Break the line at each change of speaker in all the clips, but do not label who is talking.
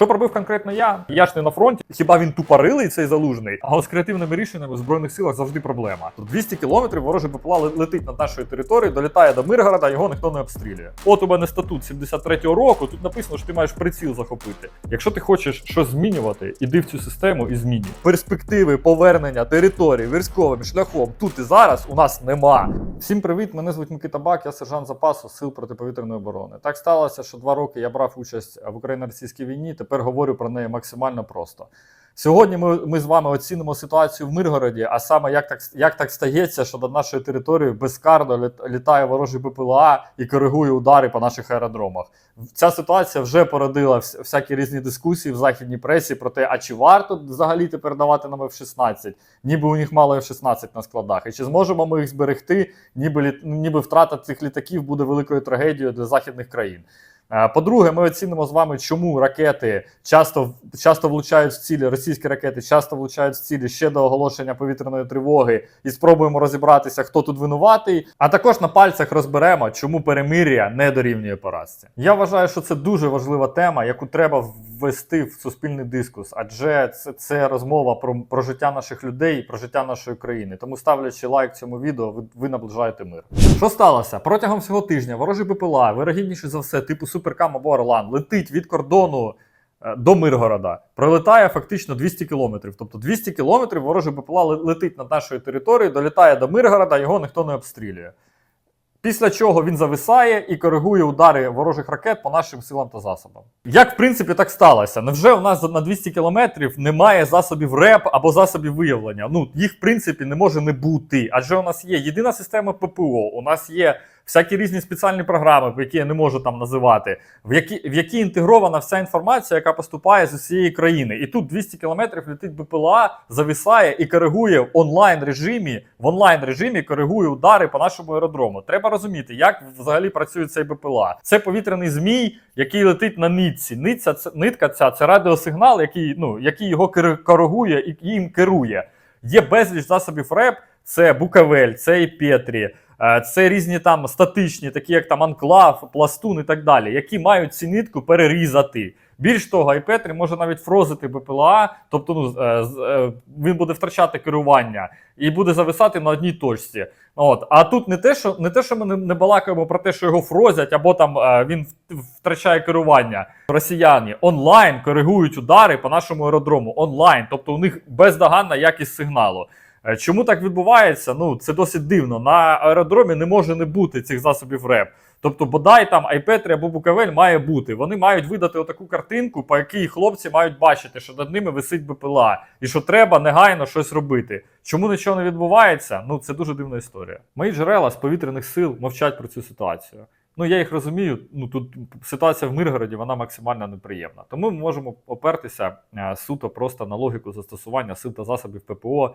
Що пробив конкретно я? Я ж не на фронті. Хіба він тупорилий цей залужний? А з креативними рішеннями в збройних силах завжди проблема. Тут 200 кілометрів ворожий БПЛА летить над нашою територією, долітає до Миргорода, його ніхто не обстрілює. От у мене статут 73-го року. Тут написано, що ти маєш приціл захопити. Якщо ти хочеш щось змінювати, іди в цю систему і змінюй. Перспективи повернення території військовим шляхом тут і зараз у нас нема. Всім привіт! Мене звуть Микита Бак, я сержант запасу сил протиповітряної оборони. Так сталося, що два роки я брав участь в україно-російській війні. Тепер говорю про неї максимально просто. Сьогодні ми, ми з вами оцінимо ситуацію в Миргороді, а саме як так, як так стається, що над нашою територією безкарно літає ворожий БПЛА і коригує удари по наших аеродромах. Ця ситуація вже породила всякі різні дискусії в західній пресі про те, а чи варто взагалі тепер давати нам F-16, ніби у них мало F-16 на складах, і чи зможемо ми їх зберегти, ніби, ніби втрата цих літаків буде великою трагедією для західних країн. Е, По-друге, ми оцінимо з вами, чому ракети часто, часто влучають в цілі, російські ракети часто влучають в цілі ще до оголошення повітряної тривоги, і спробуємо розібратися, хто тут винуватий. А також на пальцях розберемо, чому перемир'я не дорівнює поразці. Я вважаю, що це дуже важлива тема, яку треба ввести в суспільний дискус, адже це, це розмова про, про життя наших людей, про життя нашої країни. Тому ставлячи лайк цьому відео, ви, ви наближаєте мир. Що сталося? Протягом всього тижня ворожий БПЛА, вирогідніше за все, типу Суперкам або Орлан, летить від кордону е, до Миргорода. Пролетає фактично 200 кілометрів. Тобто 200 кілометрів ворожий БПЛА летить над нашою територією, долітає до Миргорода, його ніхто не обстрілює. Після чого він зависає і коригує удари ворожих ракет по нашим силам та засобам. Як в принципі так сталося? Невже у нас на 200 кілометрів немає засобів РЕП або засобів виявлення? Ну їх в принципі не може не бути. Адже у нас є єдина система ППО, у нас є всякі різні спеціальні програми, які я не можу там називати, в які, в які інтегрована вся інформація, яка поступає з усієї країни. І тут 200 кілометрів летить БПЛА, зависає і коригує в онлайн режимі, в онлайн режимі коригує удари по нашому аеродрому. Треба розуміти, як взагалі працює цей БПЛА. Це повітряний змій, який летить на нитці. Нитця, це, нитка ця це радіосигнал, який, ну, який його коригує і їм керує. Є безліч засобів РЕП, це Букавель, це і Петрі. Е, Це різні там статичні, такі як там анклав, пластун і так далі, які мають цю нитку перерізати. Більш того, айпетрі може навіть фрозити БПЛА, тобто ну, е, е, він буде втрачати керування і буде зависати на одній точці. От. А тут не те, що не те, що ми не, балакаємо про те, що його фрозять, або там він втрачає керування. Росіяни онлайн коригують удари по нашому аеродрому. Онлайн, тобто у них бездоганна якість сигналу. Е, Чому так відбувається? Ну це досить дивно. На аеродромі не може не бути цих засобів РЕП. Тобто, бодай там Айпетрі або Букавель має бути. Вони мають видати отаку картинку, по якій хлопці мають бачити, що над ними висить БПЛА, і що треба негайно щось робити. Чому нічого не відбувається? Ну це дуже дивна історія. Мої джерела з повітряних сил мовчать про цю ситуацію. Ну я їх розумію. Ну тут ситуація в Миргороді вона максимально неприємна. Тому ми можемо опертися е, суто просто на логіку застосування сил та засобів ППО.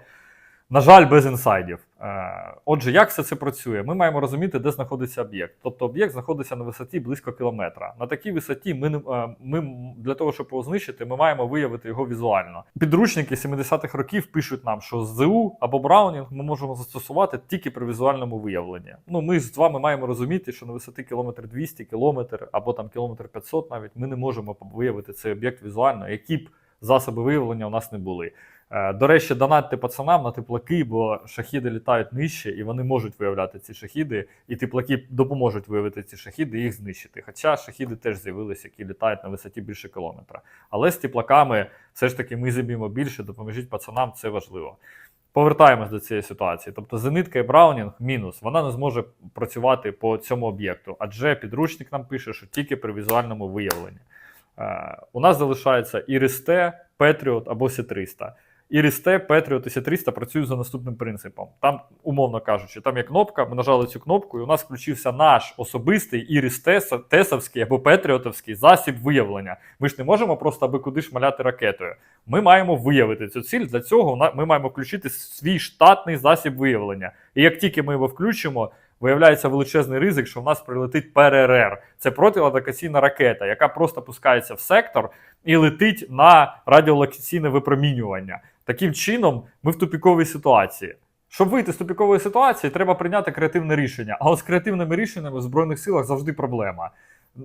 На жаль, без інсайдів. Е, Отже, як все це працює? Ми маємо розуміти, де знаходиться об'єкт. Тобто об'єкт знаходиться на висоті близько кілометра. На такій висоті ми, не- е, ми для того, щоб його знищити, ми маємо виявити його візуально. Підручники 70-х років пишуть нам, що ЗУ або Браунінг ми можемо застосувати тільки при візуальному виявленні. Ну, ми з вами маємо розуміти, що на висоті кілометр 200, кілометр або там кілометр 500 навіть ми не можемо виявити цей об'єкт візуально, які б засоби виявлення у нас не були. Е, До речі, донатьте пацанам на теплаки, бо шахіди літають нижче, і вони можуть виявляти ці шахіди, і теплаки допоможуть виявити ці шахіди і їх знищити. Хоча шахіди теж з'явилися, які літають на висоті більше кілометра. Але з теплаками все ж таки ми зіб'ємо більше, допоможіть пацанам, це важливо. Повертаємось до цієї ситуації. Тобто зенитка і Браунінг мінус, вона не зможе працювати по цьому об'єкту, адже підручник нам пише, що тільки при візуальному виявленні. Е, у нас залишається Iris-T, Patriot або C300. Iris-T, Patriot і C300 працюють за наступним принципом. Там, умовно кажучи, там є кнопка, ми нажали цю кнопку, і у нас включився наш особистий Iris-T, тесовський або Петріотовський засіб виявлення. Ми ж не можемо просто аби куди шмаляти ракетою. Ми маємо виявити цю ціль. Для цього ми маємо включити свій штатний засіб виявлення. І як тільки ми його включимо, виявляється величезний ризик, що в нас прилетить ПРР. Це протилокаційна ракета, яка просто пускається в сектор і летить на радіолокаційне випромінювання. Таким чином, ми в тупіковій ситуації. Щоб вийти з тупікової ситуації, треба прийняти креативне рішення. А от з креативними рішеннями в Збройних силах завжди проблема.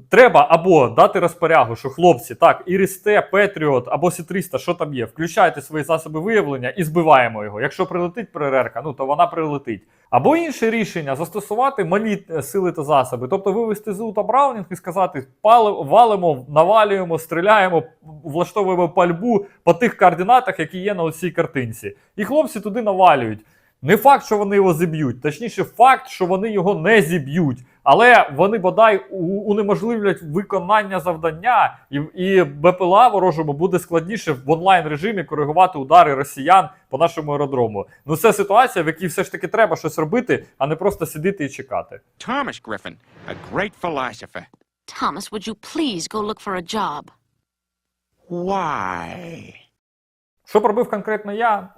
Треба або дати розпорягу, що хлопці, так, Ірісте, Петріот або Сі-300, що там є, включайте свої засоби виявлення і збиваємо його. Якщо прилетить ПРРка, ну то вона прилетить. Або інше рішення застосувати малі е, сили та засоби, тобто вивести ЗУ та Браунінг і сказати: валимо, навалюємо, стріляємо, влаштовуємо пальбу по тих координатах, які є на цій картинці. І хлопці туди навалюють. Не факт, що вони його зіб'ють, точніше, факт, що вони його не зіб'ють. Але вони бодай унеможливлять виконання завдання, і, і БПЛА ворожому буде складніше в онлайн режимі коригувати удари росіян по нашому аеродрому. Ну це ситуація, в якій все ж таки треба щось робити, а не просто сидіти і чекати.
Thomas Griffin, a great philosopher.
Thomas, would you please go look for a job?
Why?
Що б робив конкретно я?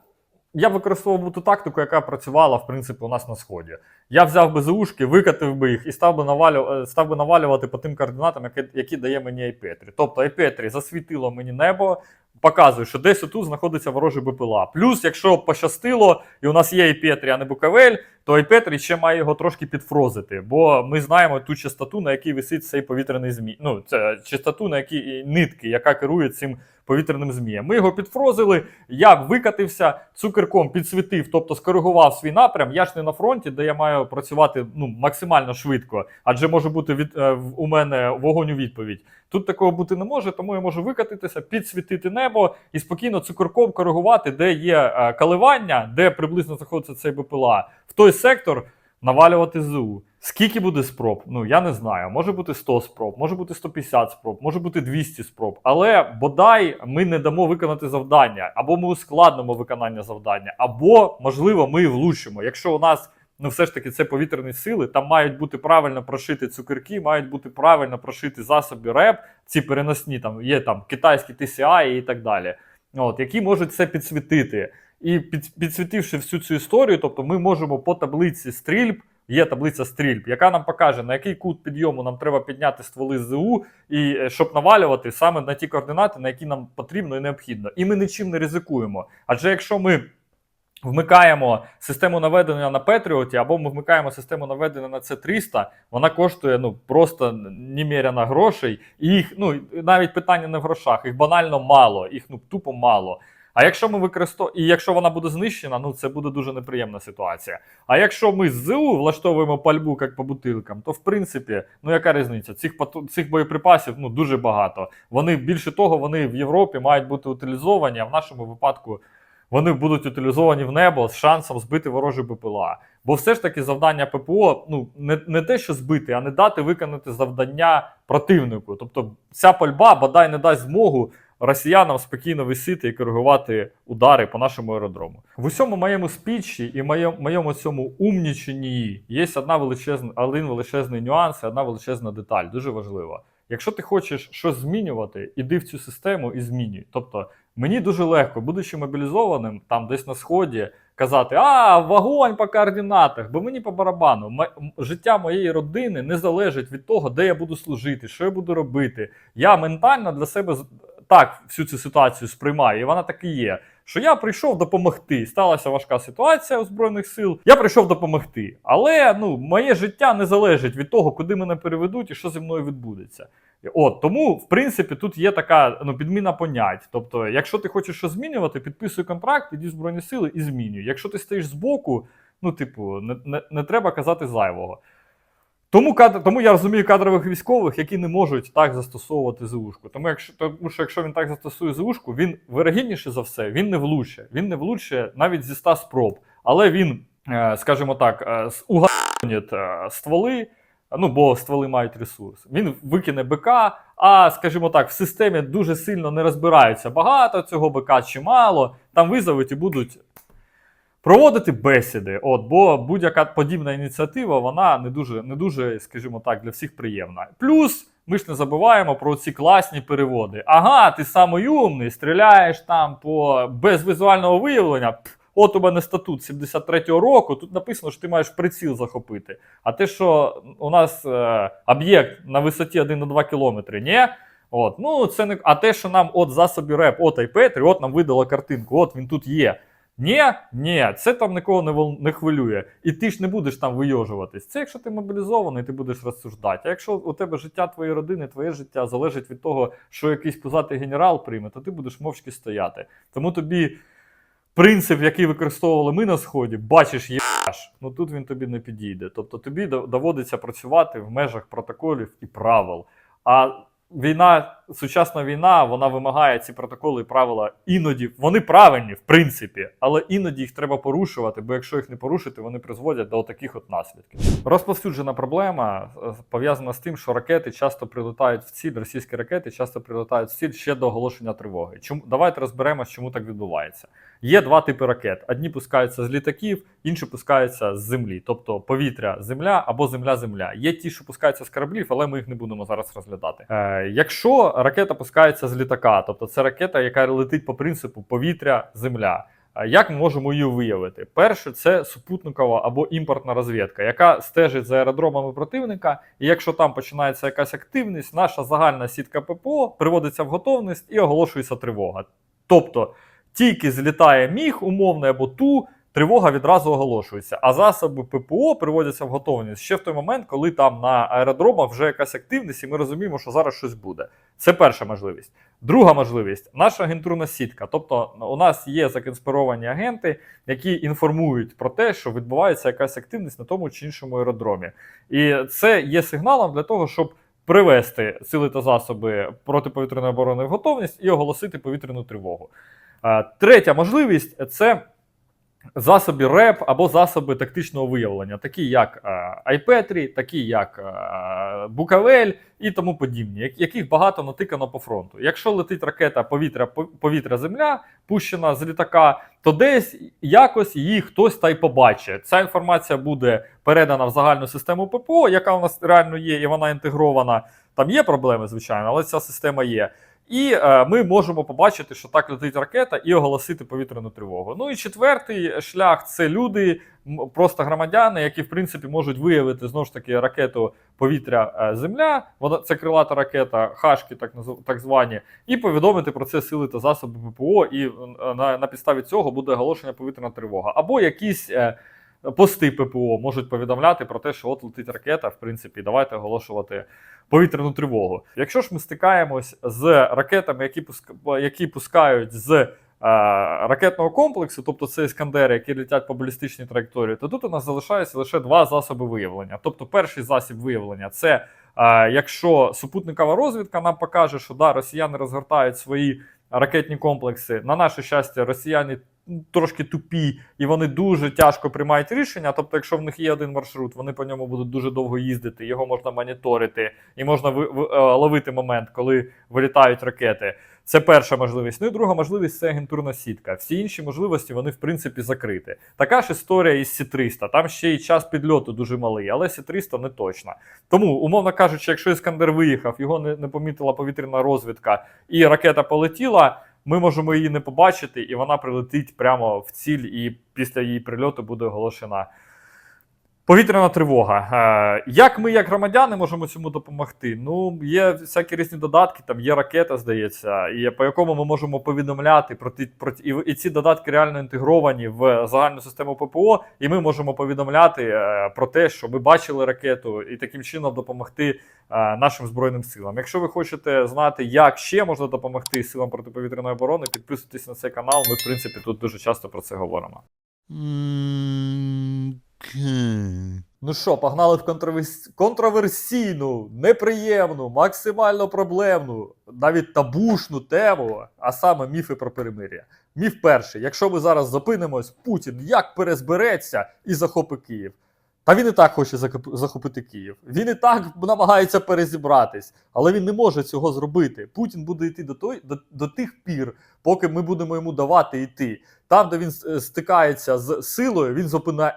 Я використовував ту тактику, яка працювала в принципі у нас на сході. Я взяв би ЗУшки, викатив би їх і став би навалю, е, став би навалювати по тим координатам, які, які дає мені Айпетрі. Тобто Айпетрі засвітило мені небо, показує, що десь отут знаходиться ворожий БПЛА. Плюс, якщо пощастило, і у нас є Айпетрі, а не Буковель, то Айпетрі ще має його трошки підфрозити, бо ми знаємо ту частоту, на якій висить цей повітряний змій. Ну, це частоту, на якій нитки, яка керує цим повітряним змієм. Ми його підфрозили. Я викатився, цукерком підсвітив, тобто скоригував свій напрям. Я ж не на фронті, де я маю працювати ну, максимально швидко, адже може бути від, е, у мене вогонь у відповідь. Тут такого бути не може, тому я можу викатитися, підсвітити небо і спокійно цукерком коригувати, де є е, коливання, де приблизно знаходиться цей БПЛА. В той сектор навалювати ЗУ. Скільки буде спроб? Ну я не знаю. Може бути 100 спроб, може бути 150 спроб, може бути 200 спроб. Але бодай ми не дамо виконати завдання, або ми ускладнимо виконання завдання, або можливо ми влучимо. Якщо у нас ну все ж таки це повітряні сили, там мають бути правильно прошити цукерки, мають бути правильно прошити засоби РЕП, ці переносні там є там китайські TCI і так далі. От, які можуть це підсвітити. І під, підсвітивши всю цю історію, тобто ми можемо по таблиці стрільб, є таблиця стрільб, яка нам покаже, на який кут підйому нам треба підняти стволи ЗУ, і е, щоб навалювати саме на ті координати, на які нам потрібно і необхідно. І ми нічим не ризикуємо. Адже якщо ми вмикаємо систему наведення на Петріоті, або ми вмикаємо систему наведення на С300, вона коштує ну просто немеряно грошей. І їх ну навіть питання не в грошах, їх банально мало, їх ну тупо мало. А якщо ми використовуємо, і якщо вона буде знищена, ну це буде дуже неприємна ситуація. А якщо ми з ЗУ влаштовуємо пальбу як по бутилкам, то в принципі, ну яка різниця? Цих цих боєприпасів ну дуже багато. Вони більше того, вони в Європі мають бути утилізовані, а в нашому випадку вони будуть утилізовані в небо з шансом збити ворожий БПЛА. Бо все ж таки завдання ППО ну не, не те, що збити, а не дати виконати завдання противнику. Тобто ця пальба бодай не дасть змогу росіянам спокійно висіти і коригувати удари по нашому аеродрому. В усьому моєму спічі і моєму, моєму цьому умніченні є одна величезна, один величезний нюанс і одна величезна деталь, дуже важлива. Якщо ти хочеш щось змінювати, іди в цю систему і змінюй. Тобто мені дуже легко, будучи мобілізованим, там десь на сході, казати: а, вогонь по координатах, бо мені по барабану. М- життя моєї родини не залежить від того, де я буду служити, що я буду робити. Я ментально для себе так всю цю ситуацію сприймаю, і вона так і є. Що я прийшов допомогти. Сталася важка ситуація у збройних сил. Я прийшов допомогти. Але ну моє життя не залежить від того, куди мене переведуть і що зі мною відбудеться. От тому, в принципі, тут є така ну, підміна понять. Тобто, якщо ти хочеш щось змінювати, підписуй контракт, іди в збройні сили і змінюй. Якщо ти стоїш збоку, ну типу, не, не, не треба казати зайвого. Тому, кадр, тому я розумію кадрових військових, які не можуть так застосовувати ЗУшку. Тому, якщо, тому що якщо він так застосує ЗУшку, він вирогідніше за все, він не влуче. Він не влуче навіть зі 100 спроб. Але він, е, скажімо так, е, угонить е, стволи, ну бо стволи мають ресурс. Він викине БК, а скажімо так, в системі дуже сильно не розбираються багато цього БК чи мало. Там визовуть і будуть проводити бесіди. От, бо будь-яка подібна ініціатива, вона не дуже, не дуже, скажімо так, для всіх приємна. Плюс. Ми ж не забуваємо про ці класні переводи. Ага, ти самий умний, стріляєш там по без візуального виявлення. От у мене статут 73-го року. Тут написано, що ти маєш приціл захопити. А те, що у нас е, об'єкт на висоті 1,2 кілометри, ні. От, ну це не а те, що нам от засобі реп, от iPetri, от нам видало картинку, от він тут є. Ні, ні, це там нікого не, не хвилює. І ти ж не будеш там вийожуватись. Це якщо ти мобілізований, ти будеш розсуждати. А якщо у тебе життя твоєї родини, твоє життя залежить від того, що якийсь пузатий генерал прийме, то ти будеш мовчки стояти. Тому тобі принцип, який використовували ми на сході, бачиш єбаш, ну тут він тобі не підійде. Тобто тобі доводиться працювати в межах протоколів і правил. А війна, сучасна війна, вона вимагає ці протоколи і правила іноді. Вони правильні, в принципі, але іноді їх треба порушувати, бо якщо їх не порушити, вони призводять до таких от наслідків. Розповсюджена проблема е, пов'язана з тим, що ракети часто прилетають в ціль, російські ракети часто прилетають в ціль ще до оголошення тривоги. Чому давайте розберемось, чому так відбувається. Є два типи ракет: одні пускаються з літаків, інші пускаються з землі, тобто повітря, земля або земля-земля. Є ті, що пускаються з кораблів, але ми їх не будемо зараз розглядати. Е, якщо ракета пускається з літака, тобто це ракета, яка летить по принципу повітря, земля. Як ми можемо її виявити? Перше, це супутникова або імпортна розвідка, яка стежить за аеродромами противника. І якщо там починається якась активність, наша загальна сітка ППО приводиться в готовність і оголошується тривога. Тобто тільки злітає міг умовний або ту, тривога відразу оголошується. А засоби ППО приводяться в готовність ще в той момент, коли там на аеродромах вже якась активність, і ми розуміємо, що зараз щось буде. Це перша можливість. Друга можливість наша агентурна сітка. Тобто у нас є законспіровані агенти, які інформують про те, що відбувається якась активність на тому чи іншому аеродромі. І це є сигналом для того, щоб привести сили та засоби протиповітряної оборони в готовність і оголосити повітряну тривогу. Третя можливість це засоби РЕП або засоби тактичного виявлення, такі як iPetri, такі як Букавель і тому подібні, яких багато натикано по фронту. Якщо летить ракета повітря, повітря земля, пущена з літака, то десь якось її хтось та й побачить. Ця інформація буде передана в загальну систему ППО, яка у нас реально є, і вона інтегрована. Там є проблеми, звичайно, але ця система є. І е, ми можемо побачити, що так летить ракета, і оголосити повітряну тривогу. Ну і четвертий шлях це люди, просто громадяни, які в принципі можуть виявити знову ж таки ракету повітря-земля. Вона це крилата ракета, хашки, так так звані, і повідомити про це сили та засоби ППО. І е, на, на підставі цього буде оголошена повітряна тривога. Або якісь. Е, Пости ППО можуть повідомляти про те, що от летить ракета, в принципі, давайте оголошувати повітряну тривогу. Якщо ж ми стикаємось з ракетами, які які пускають з е, ракетного комплексу, тобто це іскандери, які летять по балістичній траєкторії, то тут у нас залишається лише два засоби виявлення. Тобто, перший засіб виявлення це е, якщо супутникова розвідка нам покаже, що да, росіяни розгортають свої ракетні комплекси. На наше щастя, росіяни трошки тупі, і вони дуже тяжко приймають рішення. Тобто, якщо в них є один маршрут, вони по ньому будуть дуже довго їздити, його можна моніторити, і можна е, ловити момент, коли вилітають ракети. Це перша можливість. Ну і друга можливість це агентурна сітка. Всі інші можливості вони в принципі закриті. Така ж історія із Сі-300. Там ще й час підльоту дуже малий, але Сі-300 не точно. Тому, умовно кажучи, якщо Іскандер виїхав, його не, не помітила повітряна розвідка, і ракета полетіла. Ми можемо її не побачити, і вона прилетить прямо в ціль, і після її прильоту буде оголошена повітряна тривога. Е, Як ми, як громадяни, можемо цьому допомогти? Ну, є всякі різні додатки, там є ракета, здається, і по якому ми можемо повідомляти про ті, про ті- і, ці додатки реально інтегровані в загальну систему ППО, і ми можемо повідомляти е, про те, що ми бачили ракету, і таким чином допомогти е, нашим збройним силам. Якщо ви хочете знати, як ще можна допомогти силам протиповітряної оборони, підписуйтесь на цей канал. Ми, в принципі, тут дуже часто про це говоримо. Ну що, погнали в контроверс... контроверсійну, неприємну, максимально проблемну, навіть табушну тему, а саме міфи про перемир'я. Міф перший: якщо ми зараз зупинимось, Путін як перезбереться і захопить Київ. Та він і так хоче захопити Київ. Він і так намагається перезібратись, але він не може цього зробити. Путін буде йти до, той, до, до тих пір, поки ми будемо йому давати йти. Там, де він е, стикається з силою, він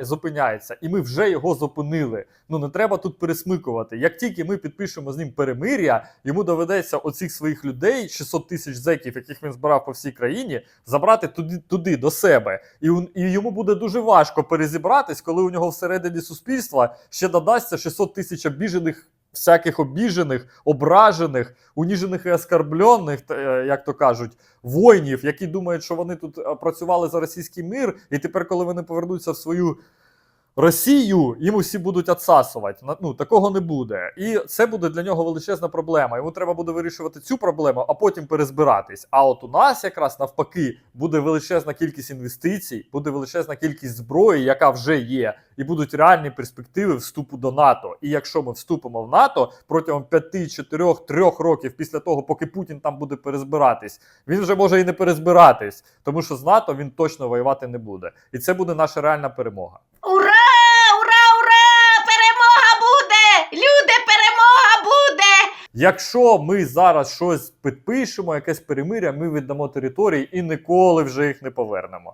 зупиняється, і ми вже його зупинили. Ну не треба тут пересмикувати. Як тільки ми підпишемо з ним перемир'я, йому доведеться оцих своїх людей, 600 тисяч зеків, яких він збирав по всій країні, забрати туди, туди до себе. І, і йому буде дуже важко перезібратись, коли у нього всередині суспільства ще додасться 600 тисяч обіжених всяких обіжених, ображених, уніжених і оскорблених, е, як то кажуть, воїнів, які думають, що вони тут е, працювали за російський мир, і тепер, коли вони повернуться в свою Росію, їм усі будуть отсасувати. Ну такого не буде. І це буде для нього величезна проблема. Йому треба буде вирішувати цю проблему, а потім перезбиратись. А от у нас якраз навпаки буде величезна кількість інвестицій, буде величезна кількість зброї, яка вже є, і будуть реальні перспективи вступу до НАТО. І якщо ми вступимо в НАТО протягом 5, 4, 3 років після того, поки Путін там буде перезбиратись, він вже може і не перезбиратись, тому що з НАТО він точно воювати не буде. І це буде наша реальна перемога.
Ура! Ура! Ура! Перемога буде! Люди, перемога буде!
Якщо ми зараз щось підпишемо, якесь перемиря, ми віддамо території і ніколи вже їх не повернемо.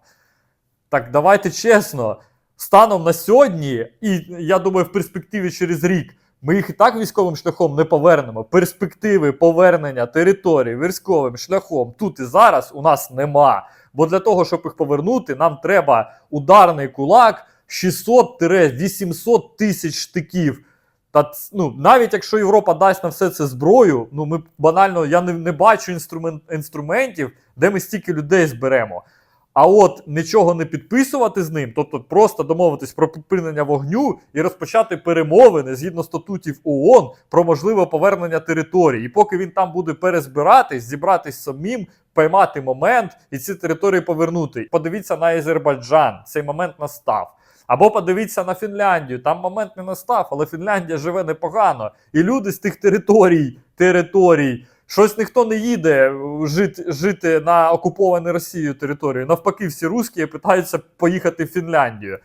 Так давайте чесно, станом на сьогодні, і я думаю, в перспективі через рік. Ми їх і так військовим шляхом не повернемо. Перспективи повернення територій військовим шляхом тут і зараз у нас нема. Бо для того, щоб їх повернути, нам треба ударний кулак 600-800 тисяч штиків. Та ну, навіть якщо Європа дасть на все це зброю, ну ми банально я не, не бачу інструмент, інструментів, де ми стільки людей зберемо. А от нічого не підписувати з ним, тобто просто домовитись про припинення вогню і розпочати перемовини згідно статутів ООН про можливе повернення території. І поки він там буде перезбиратись, зібратись самим, поймати момент і ці території повернути. Подивіться на Азербайджан, цей момент настав. Або подивіться на Фінляндію, там момент не настав, але Фінляндія живе непогано. І люди з тих територій, територій, щось ніхто не їде е, жити, жити на окупованій Росією територію. Навпаки, всі русські питаються поїхати в Фінляндію.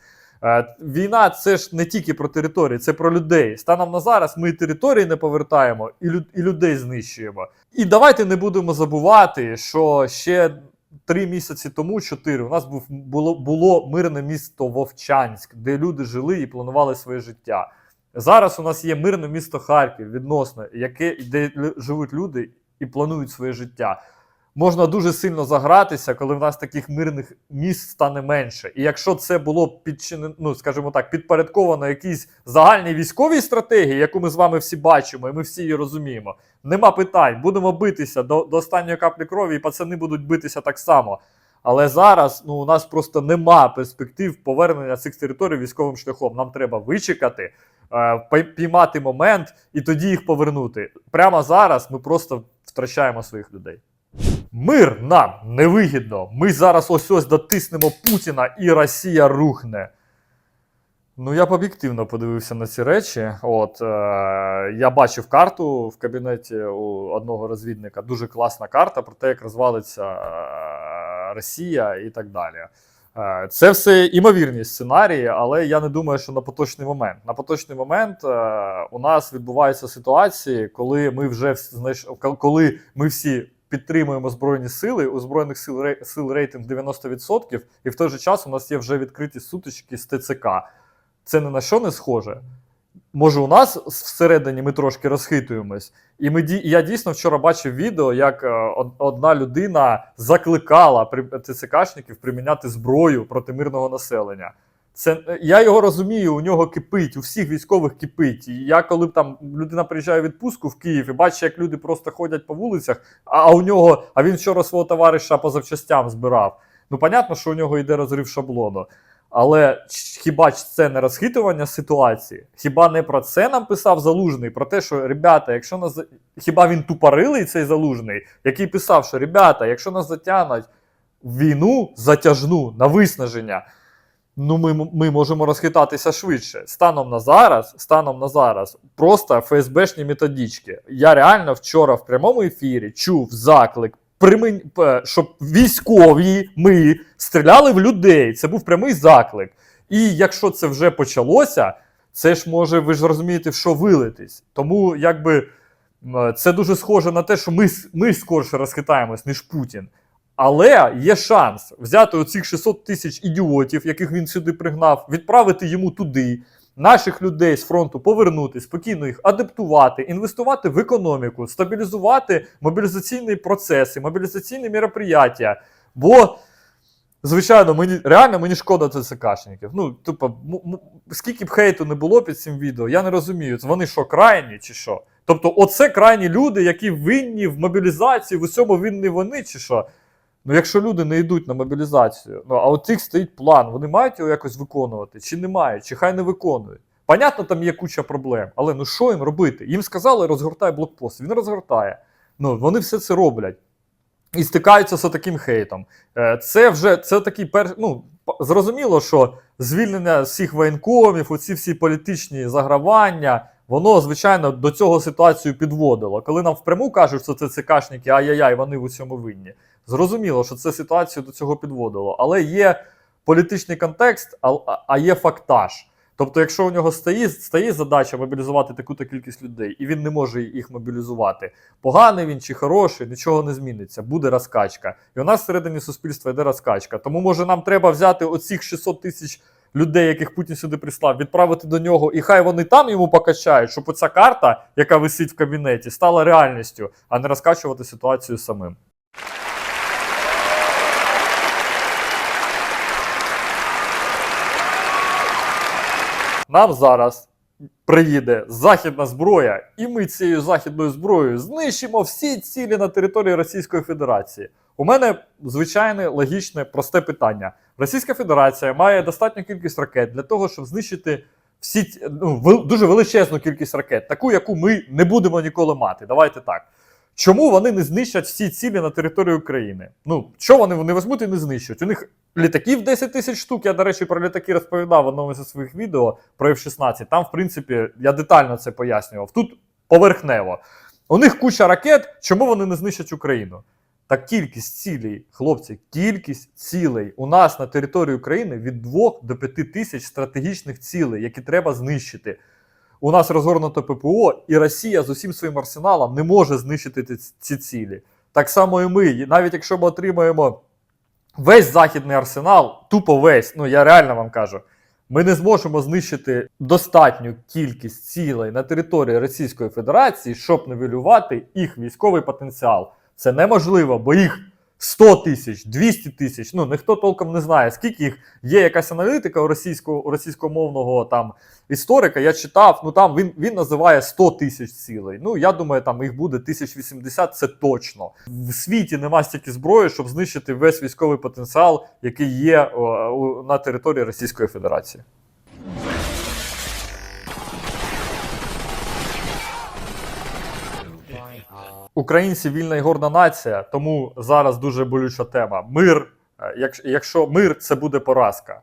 Е, Війна це ж не тільки про території, це про людей. Станом на зараз ми і території не повертаємо, і людей знищуємо. І давайте не будемо забувати, що ще три місяці тому, чотири, у нас був було, було мирне місто Вовчанськ, де люди жили і планували своє життя. Зараз у нас є мирне місто Харків, відносно, яке де живуть люди і планують своє життя. Можна дуже сильно загратися, коли в нас таких мирних міст стане менше. І якщо це було підчинено, ну скажімо так, підпорядковано якійсь загальній військовій стратегії, яку ми з вами всі бачимо, і ми всі її розуміємо, нема питань. Будемо битися до, до останньої каплі крові, і пацани будуть битися так само. Але зараз ну, у нас просто нема перспектив повернення цих територій військовим шляхом. Нам треба вичекати, е, піймати момент і тоді їх повернути. Прямо зараз ми просто втрачаємо своїх людей. Мир нам невигідно. Ми зараз ось ось дотиснемо Путіна і Росія рухне. Ну, я б об'єктивно подивився на ці речі. От, е, я бачив карту в кабінеті у одного розвідника. Дуже класна карта про те, як розвалиться е, Росія і так далі. Е, Це все імовірні сценарії, але я не думаю, що на поточний момент. На поточний момент е, у нас відбуваються ситуації, коли ми вже коли ми всі підтримуємо збройні сили. У збройних сил сил рейтинг 90%, і в той же час у нас є вже відкриті сутички з ТЦК. Це ні на що не схоже. Може, у нас всередині ми трошки розхитуємось, і ми я дійсно вчора бачив відео, як е, одна людина закликала ТЦКшників приміняти зброю проти мирного населення. Це е, я його розумію, у нього кипить, у всіх військових кипить. Я коли там людина приїжджає в відпустку в Київ і бачить, як люди просто ходять по вулицях, а, у нього, а він вчора свого товариша по запчастям збирав. Ну, понятно, що у нього йде розрив шаблону. Але хіба ж це не розхитування ситуації? Хіба не про це нам писав залужний? Про те, що ребята, якщо нас хіба він тупорилий цей залужний, який писав, що ребята, якщо нас затягнуть в війну затяжну на виснаження, ну ми, ми можемо розхитатися швидше. Станом на зараз, станом на зараз, просто ФСБшні методички. Я реально вчора в прямому ефірі чув заклик. Примень, щоб військові ми стріляли в людей. Це був прямий заклик. І якщо це вже почалося, це ж може, ви ж розумієте, що вилитись. Тому якби це дуже схоже на те, що ми, ми скорше розхитаємось, ніж Путін. Але є шанс взяти оцих 600 тисяч ідіотів, яких він сюди пригнав, відправити йому туди, наших людей з фронту повернути, спокійно їх адаптувати, інвестувати в економіку, стабілізувати мобілізаційні процеси, мобілізаційні мероприятия. Бо Звичайно, мені реально мені шкода ТЦКшників. Ну, м- скільки б хейту не було під цим відео, я не розумію, вони що, крайні чи що? Тобто, оце крайні люди, які винні в мобілізації, в усьому винні вони, чи що? Ну, якщо люди не йдуть на мобілізацію, ну а от їх стоїть план, вони мають його якось виконувати, чи не мають, чи хай не виконують. Понятно, там є куча проблем, але ну що їм робити? Їм сказали, розгортай блокпост. Він розгортає. Ну, вони все це роблять. І стикаються з таким хейтом. Е, Це вже це такий пер... ну, зрозуміло, що звільнення всіх воєнкомів, оці всі політичні загравання, воно, звичайно, до цього ситуацію підводило. Коли нам впряму кажуть, що це ЦКшники, ай-яй-яй, вони в усьому винні. Зрозуміло, що це ситуацію до цього підводило. Але є політичний контекст, а, є фактаж. Тобто, якщо у нього стоїть, стоїть задача мобілізувати таку-то кількість людей, і він не може їх мобілізувати, поганий він чи хороший, нічого не зміниться, буде розкачка. І у нас всередині суспільства йде розкачка. Тому може нам треба взяти оцих 600 тисяч людей, яких Путін сюди прислав, відправити до нього, і хай вони там йому покачають, щоб оця карта, яка висить в кабінеті, стала реальністю, а не розкачувати ситуацію самим. Нам зараз приїде західна зброя, і ми цією західною зброєю знищимо всі цілі на території Російської Федерації. У мене звичайне логічне, просте питання. Російська Федерація має достатню кількість ракет для того, щоб знищити всі ну, дуже величезну кількість ракет, таку, яку ми не будемо ніколи мати. Давайте так. Чому вони не знищать всі цілі на території України? Ну, що вони не візьмуть і не знищать? У них літаків 10 тисяч штук. Я, до речі, про літаки розповідав в одному зі своїх відео про F-16. Там, в принципі, я детально це пояснював. Тут поверхнево. У них куча ракет, чому вони не знищать Україну? Так кількість цілей, хлопці, кількість цілей у нас на території України від 2 до 5 тисяч стратегічних цілей, які треба знищити. У нас розгорнуто ППО, і Росія з усім своїм арсеналом не може знищити ці- ці цілі. Так само і ми. Навіть якщо ми отримаємо весь західний арсенал, тупо весь, ну я реально вам кажу, ми не зможемо знищити достатню кількість цілей на території Російської Федерації, щоб нивелювати їх військовий потенціал. Це неможливо, бо їх 100 тисяч, 200 тисяч. Ну ніхто толком не знає, скільки їх є якась аналітика у російського у російськомовного там історика. Я читав. Ну там він він називає 100 тисяч цілей. Ну я думаю, там їх буде 1080, це точно. В світі нема стільки зброї, щоб знищити весь військовий потенціал, який є о, у- на території Російської Федерації. Українці вільна і горда нація, тому зараз дуже болюча тема. Мир, е, якщо мир це буде поразка.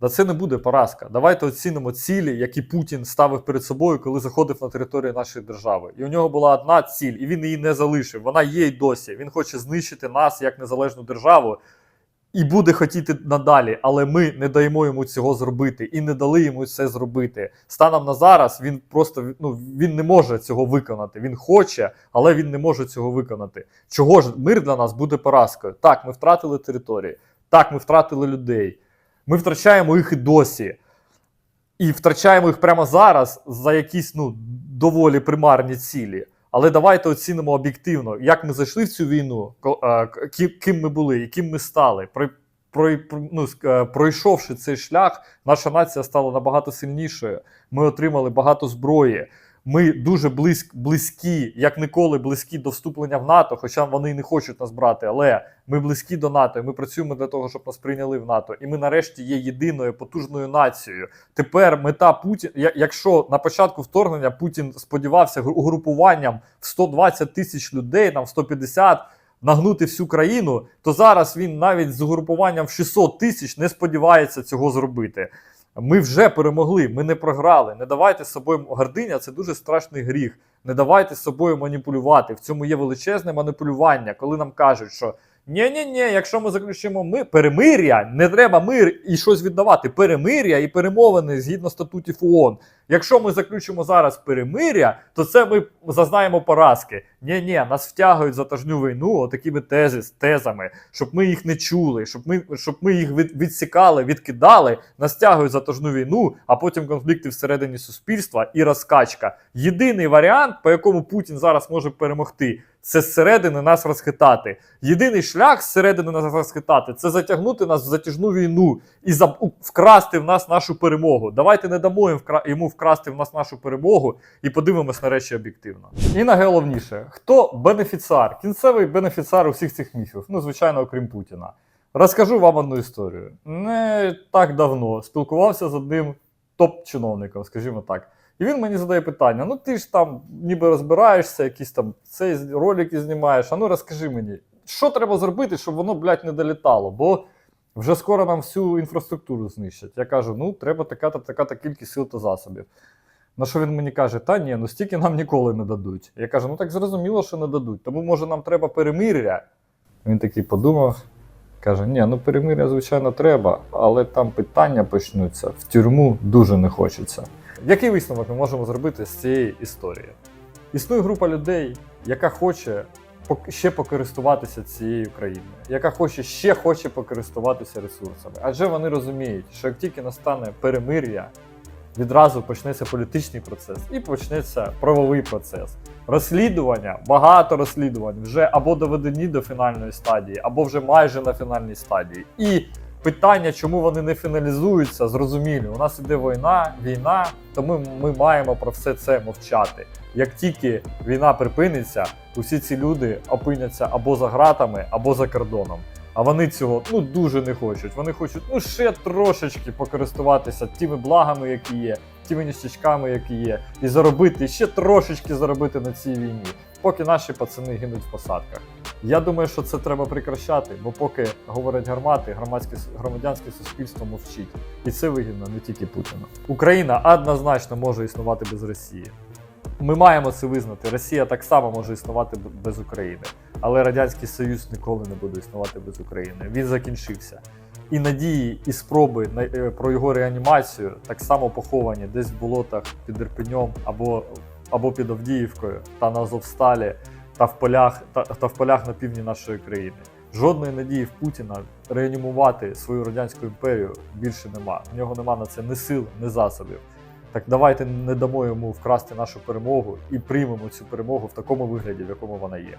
Да це не буде поразка. Давайте оцінимо цілі, які Путін ставив перед собою, коли заходив на територію нашої держави. І у нього була одна ціль, і він її не залишив. Вона є й досі. Він хоче знищити нас як незалежну державу і буде хотіти надалі, але ми не даємо йому цього зробити і не дали йому це зробити. Станом на зараз він просто ну, він не може цього виконати. Він хоче, але він не може цього виконати. Чого ж мир для нас буде поразкою? Так, ми втратили території, так, ми втратили людей. Ми втрачаємо їх і досі. І втрачаємо їх прямо зараз за якісь ну, доволі примарні цілі. Але давайте оцінимо об'єктивно, як ми зайшли в цю війну, е, ким ми були, яким ми стали. Ну, е, пройшовши цей шлях, наша нація стала набагато сильнішою. Ми отримали багато зброї. Ми дуже близьк, близькі, як ніколи, близькі до вступлення в НАТО, хоча вони не хочуть нас брати. Але ми близькі до НАТО, і ми працюємо для того, щоб нас прийняли в НАТО. І ми нарешті є єдиною потужною нацією. Тепер мета Путін, якщо на початку вторгнення Путін сподівався угрупуванням в 120 тисяч людей, там 150, нагнути всю країну, то зараз він навіть з угрупуванням в 600 тисяч не сподівається цього зробити. Ми вже перемогли, ми не програли. Не давайте з собою гординя, це дуже страшний гріх. Не давайте з собою маніпулювати. В цьому є величезне маніпулювання, коли нам кажуть, що ні-ні-ні, якщо ми заключимо ми перемир'я, не треба мир і щось віддавати. Перемир'я і перемовини згідно статутів ООН. Якщо ми заключимо зараз перемир'я, то це ми зазнаємо поразки. Ні, ні, нас втягують за тажню війну отакими тези, тезами, щоб ми їх не чули, щоб ми, щоб ми їх від, відсікали, відкидали, нас тягують за тажну війну, а потім конфлікти всередині суспільства і розкачка. Єдиний варіант, по якому Путін зараз може перемогти, це зсередини нас розхитати. Єдиний шлях зсередини нас розхитати це затягнути нас в затяжну війну і вкрасти в нас нашу перемогу. Давайте не дамо йому вкрасти в нас нашу перемогу і подивимось на речі об'єктивно. І найголовніше, хто бенефіціар, кінцевий бенефіціар усіх цих міфів, ну звичайно, окрім Путіна. Розкажу вам одну історію. Не так давно спілкувався з одним топ-чиновником, скажімо так. І він мені задає питання: ну ти ж там ніби розбираєшся, якісь там цей ролики знімаєш. А ну розкажи мені, що треба зробити, щоб воно, блядь, не долітало? Бо вже скоро нам всю інфраструктуру знищать. Я кажу, ну треба така-то така-то кількість сил та засобів. На що він мені каже, та ні, ну стільки нам ніколи не дадуть. Я кажу, ну так зрозуміло, що не дадуть. Тому може нам треба перемир'я. Він такий подумав, каже: ні, ну перемир'я, звичайно, треба, але там питання почнуться. В тюрму дуже не хочеться. Який висновок ми можемо зробити з цієї історії? Існує група людей, яка хоче ще покористуватися цією країною, яка хоче ще хоче покористуватися ресурсами. Адже вони розуміють, що як тільки настане перемир'я, відразу почнеться політичний процес і почнеться правовий процес. Розслідування, багато розслідувань вже або доведені до фінальної стадії, або вже майже на фінальній стадії. І питання, чому вони не фіналізуються, зрозумілі. У нас іде війна, війна, тому ми маємо про все це мовчати. Як тільки війна припиниться, усі ці люди опиняться або за ґратами, або за кордоном. А вони цього ну дуже не хочуть. Вони хочуть ну ще трошечки покористуватися тими благами, які є, тими ніштячками, які є, і заробити ще трошечки заробити на цій війні, поки наші пацани гинуть в посадках. Я думаю, що це треба прекращати, бо поки говорять гармати, громадське громадянське суспільство мовчить, і це вигідно не тільки Путіну. Україна однозначно може існувати без Росії. Ми маємо це визнати. Росія так само може існувати без України, але Радянський Союз ніколи не буде існувати без України. Він закінчився. І надії, і спроби е, про його реанімацію так само поховані десь в болотах під Ірпенем або, або під Авдіївкою та на Азовсталі та в полях та, та в полях на півдні нашої країни. Жодної надії в Путіна реанімувати свою радянську імперію більше нема. В нього нема на це ні сил, ні засобів. Так давайте не дамо йому вкрасти нашу перемогу і приймемо цю перемогу в такому вигляді, в якому вона є.